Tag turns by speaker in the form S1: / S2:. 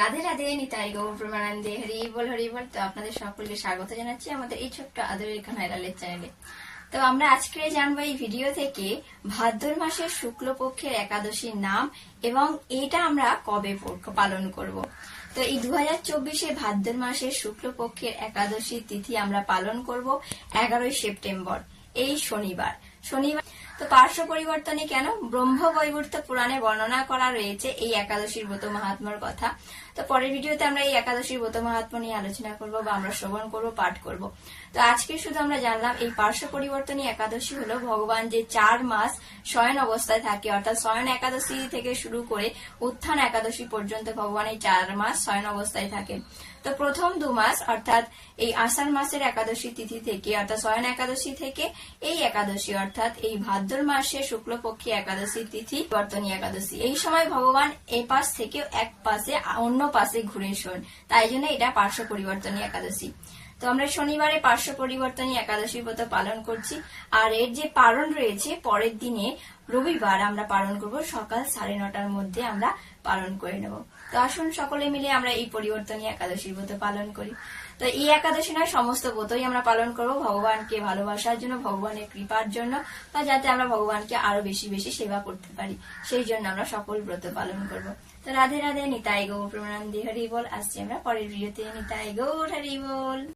S1: রাধে রাধে, নিতাই গৌর প্রমানন্দে হরি বল হরি বল তো আপনাদের সকলকে স্বাগত জানাচ্ছি আমাদের এই ছোট্ট আদরের খানাইলালের চ্যানেলে তো আমরা আজকে জানব এই ভিডিও থেকে ভাদ্র মাসের শুক্লপক্ষের একাদশীর নাম এবং এটা আমরা কবে পালন করব। তো এই দু হাজার চব্বিশে ভাদ্র মাসের শুক্লপক্ষের একাদশী তিথি আমরা পালন করব এগারোই সেপ্টেম্বর, এই শনিবার। শনিবার তো পার্শ্ব পরিবর্তনে কেন ব্রহ্ম বৈবর্ত পুরাণে বর্ণনা করা রয়েছে এই একাদশীর ব্রত মাহাত্মার কথা? তো পরের ভিডিওতে আমরা এই একাদশীর ব্রত মাহাত্ম নিয়ে আলোচনা করব বা আমরা শ্রবণ করব, পাঠ করব। তো আজকে শুধু আমরা জানলাম এই পার্শ্ব পরিবর্তনী একাদশী হলো। ভগবান যে চার মাস শয়ন অবস্থায় থাকে, অর্থাৎ শয়ন একাদশী থেকে শুরু করে উত্থান একাদশী পর্যন্ত ভগবান এই চার মাস শয়ন অবস্থায় থাকে তো প্রথম দু মাস, অর্থাৎ এই আষাঢ় মাসের একাদশী তিথি থেকে, অর্থাৎ শয়ন একাদশী থেকে এই একাদশী, অর্থাৎ এই ভাদ্র মাসে শুক্লপক্ষী একাদশী তিথি বর্তনী একাদশী। এই সময় ভগবান এ পাশ থেকে এক পাশে, অন্য পাশে ঘুরে শোন তাই জন্য এটা পার্শ্ব পরিবর্তনী একাদশী। তো আমরা শনিবারে পার্শ্ব পরিবর্তনী একাদশী ব্রত পালন করছি। আর এর যে পালন রয়েছে, পরের দিনে রবিবার আমরা পালন করব। সকাল সাড়ে নটার মধ্যে আমরা পালন করে নেব। তো আসুন সকলে মিলে আমরা এই পরিবর্তনী একাদশী ব্রত পালন করি। তো এই একাদশী নয়, সমস্ত ব্রতই আমরা পালন করব। ভগবানকে ভালোবাসার জন্য, ভগবানের কৃপার জন্য, বা যাতে আমরা ভগবানকে আরও বেশি বেশি সেবা করতে পারি, সেই জন্য আমরা সকল ব্রত পালন করব। তো রাধে রাধে, নিতাই গৌর প্রণান্দি হরি বল। আসছি আমরা পরের ভিডিওতে। নিতাই গৌর, হরি বল।